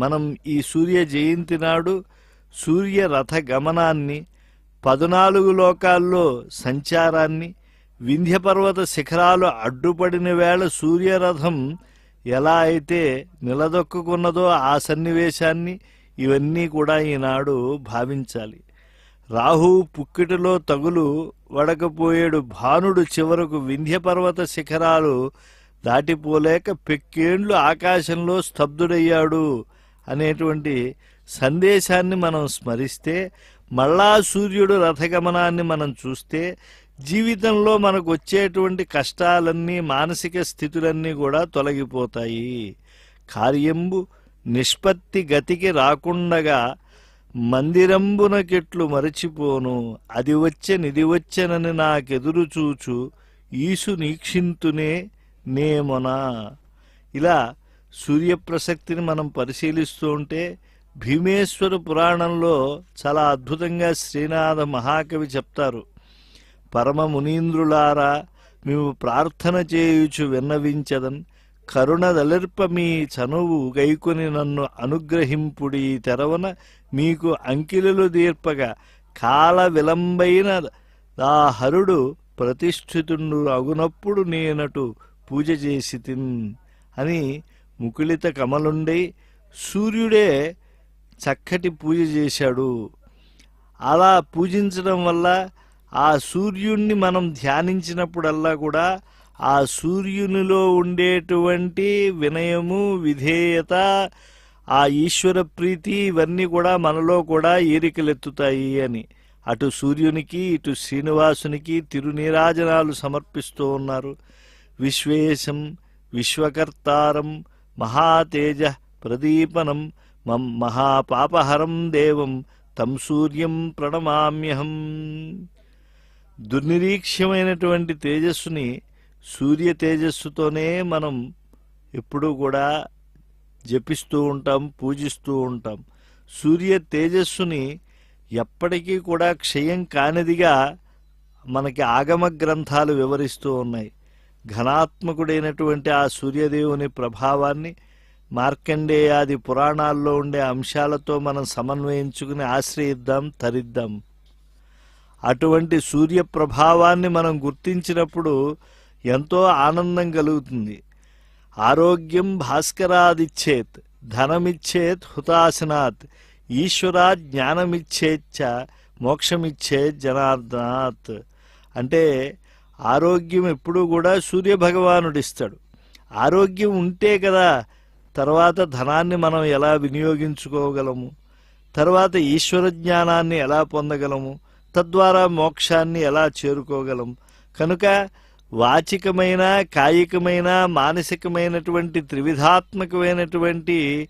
మనం ఈ సూర్య జయంతి నాడు సూర్య రథ గమనాన్ని పద్నాలుగు లోకాల్లో సంచారాన్ని వింధ్యపర్వత శిఖరాలు అడ్డుపడిన వేళ సూర్యరథం ఎలా అయితే నిలదొక్కున్నదో ఆ సన్నివేశాన్ని ఇవన్నీ కూడా ఈనాడు భావించాలి. రాహు పుక్కిటిలో తగులు వడకపోయేడు భానుడు చివరకు వింధ్యపర్వత శిఖరాలు దాటిపోలేక పెక్కేండ్లు ఆకాశంలో స్తబ్దుడయ్యాడు. అనేటువంటి సందేశాన్ని మనం స్మరిస్తే మళ్ళా సూర్యుడు రథగమనాన్ని మనం చూస్తే జీవితంలో మనకు వచ్చేటువంటి కష్టాలన్నీ మానసిక స్థితులన్నీ కూడా తొలగిపోతాయి. కార్యంబు నిష్పత్తి గతికి రాకుండగా మందిరంబునకెట్లు మరచిపోను. అది వచ్చెనిది వచ్చెనని నాకెదురు చూచు. ఈసు నీక్షింతునే నేమొనా. ఇలా సూర్యప్రసక్తిని మనం పరిశీలిస్తూ ఉంటే భీమేశ్వర పురాణంలో చాలా అద్భుతంగా శ్రీనాథ మహాకవి చెప్తారు పరమ మునీంద్రులారా మేము ప్రార్థన చేయుచు విన్నవించదన్ కరుణదలిర్ప మీ చనువు గైకొని నన్ను అనుగ్రహింపుడి తెరవన మీకు అంకిలులు దీర్పగా కాల విలంబైన ఆ హరుడు ప్రతిష్ఠితుండు అగునప్పుడు నేనటు పూజ చేసి తిన్ అని ముకుళిత కమలుండై సూర్యుడే చక్కటి పూజ చేశాడు. అలా పూజించడం వల్ల ఆ సూర్యుణ్ణి మనం ధ్యానించినప్పుడల్లా కూడా ఆ సూర్యునిలో ఉండేటువంటి వినయము విధేయత ఆ ఈశ్వర ప్రీతి ఇవన్నీ కూడా మనలో కూడా ఏరికలెత్తుతాయి అని అటు సూర్యునికి ఇటు శ్రీనివాసునికి తిరునీరాజనాలు సమర్పిస్తూ ఉన్నారు. విశ్వేశం విశ్వకర్తారం మహాతేజ ప్రదీపనం మం మహాపాపహరం దేవం తం సూర్యం ప్రణమామ్యహం. దుర్నిరీక్ష్యమైనటువంటి తేజస్సుని సూర్య తేజస్సుతోనే మనం ఎప్పుడూ కూడా జపిస్తూ ఉంటాం పూజిస్తూ ఉంటాం. సూర్య తేజస్సుని ఎప్పటికీ కూడా క్షయం కానిదిగా మనకి ఆగమ గ్రంథాలు వివరిస్తూ ఉన్నాయి. ఘనాత్మకుడైనటువంటి ఆ సూర్యదేవుని ప్రభావాన్ని మార్కండేయాది పురాణాల్లో ఉండే అంశాలతో మనం సమన్వయించుకుని ఆశ్రయిద్దాం తరిద్దాం. అటువంటి సూర్య ప్రభావాన్ని మనం గుర్తించినప్పుడు ఎంతో ఆనందం కలుగుతుంది. ఆరోగ్యం భాస్కరాదిచ్చేత్ ధనమిచ్చేత్ హుతాసనాత్ ఈశ్వరా జ్ఞానమిచ్చేచ్చ మోక్షమిచ్చే జనార్దనాత్. అంటే ఆరోగ్యం ఎప్పుడూ కూడా సూర్య భగవానుడిస్తాడు ఆరోగ్యం ఉంటే కదా తర్వాత ధనాన్ని మనం ఎలా వినియోగించుకోగలము? తర్వాత ఈశ్వర జ్ఞానాన్ని ఎలా పొందగలము? తద్వారా మోక్షాన్ని ఎలా చేరుకోగలం కనుక వాచికమైన కాయికమైన మానసికమైనటువంటి త్రివిధాత్మకమైనటువంటి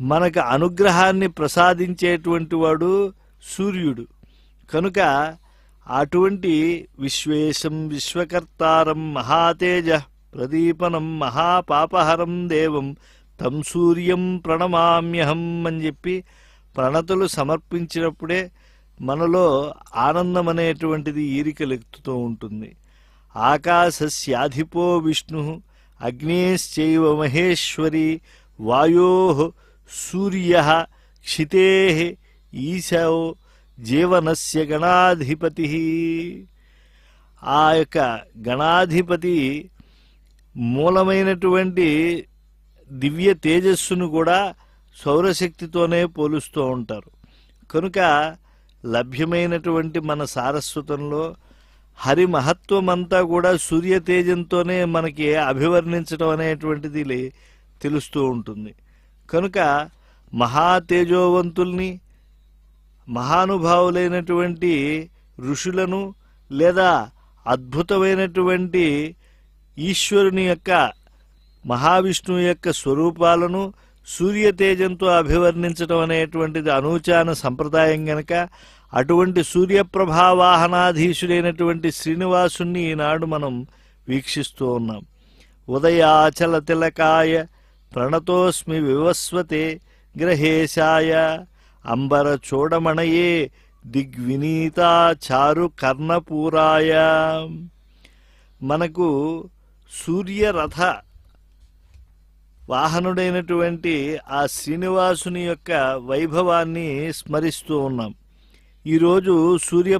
మనకు అనుగ్రహాన్ని ప్రసాదించేటువంటి వాడు సూర్యుడు. కనుక అటువంటి విశ్వేశం విశ్వకర్తారం మహాతేజ ప్రదీపనం మహాపాపహరం దేవం తం సూర్యం ప్రణమామ్యహం అని చెప్పి ప్రణతులు సమర్పించినప్పుడే మనలో ఆనందం అనేటువంటిది ఈరికలెత్తుతూ ఉంటుంది. ఆకాశస్యాధిపో విష్ణు అగ్నేశ్చైవ మహేశ్వరి వాయో సూర్య క్షితే ఈశో జీవనస్య గణాధిపతి. ఆ యొక్క గణాధిపతి మూలమైనటువంటి దివ్య తేజస్సును కూడా సౌరశక్తితోనే పోలుస్తూ ఉంటారు. కనుక లభ్యమైనటువంటి మన సారస్వతంలో హరి మహత్వం అంతా కూడా సూర్య తేజంతోనే మనకి అభివర్ణించడం అనేటువంటిది లే- తెలుస్తూ ఉంటుంది. కనుక మహాతేజోవంతుల్ని మహానుభావులైనటువంటి ఋషులను లేదా అద్భుతమైనటువంటి ఈశ్వరుని యొక్క మహావిష్ణువు యొక్క స్వరూపాలను సూర్యతేజంతో అభివర్ణించడం అనేటువంటిది అనూచాన సంప్రదాయం గనక అటువంటి సూర్యప్రభావాహనాధీశుడైనటువంటి శ్రీనివాసుణ్ణి ఈనాడు మనం వీక్షిస్తూ ఉన్నాం. ఉదయాచల తిలకాయ ప్రణతోస్మి వివస్వతే గ్రహేశాయ అంబర చూడమణయే దిగ్వినీతా చారు కర్ణపూరాయ. మనకు సూర్యరథ వాహనుడైనటువంటి ఆ శ్రీనివాసుని యొక్క వైభవాన్ని స్మరిస్తూ ఉన్నాం. ఈరోజు సూర్య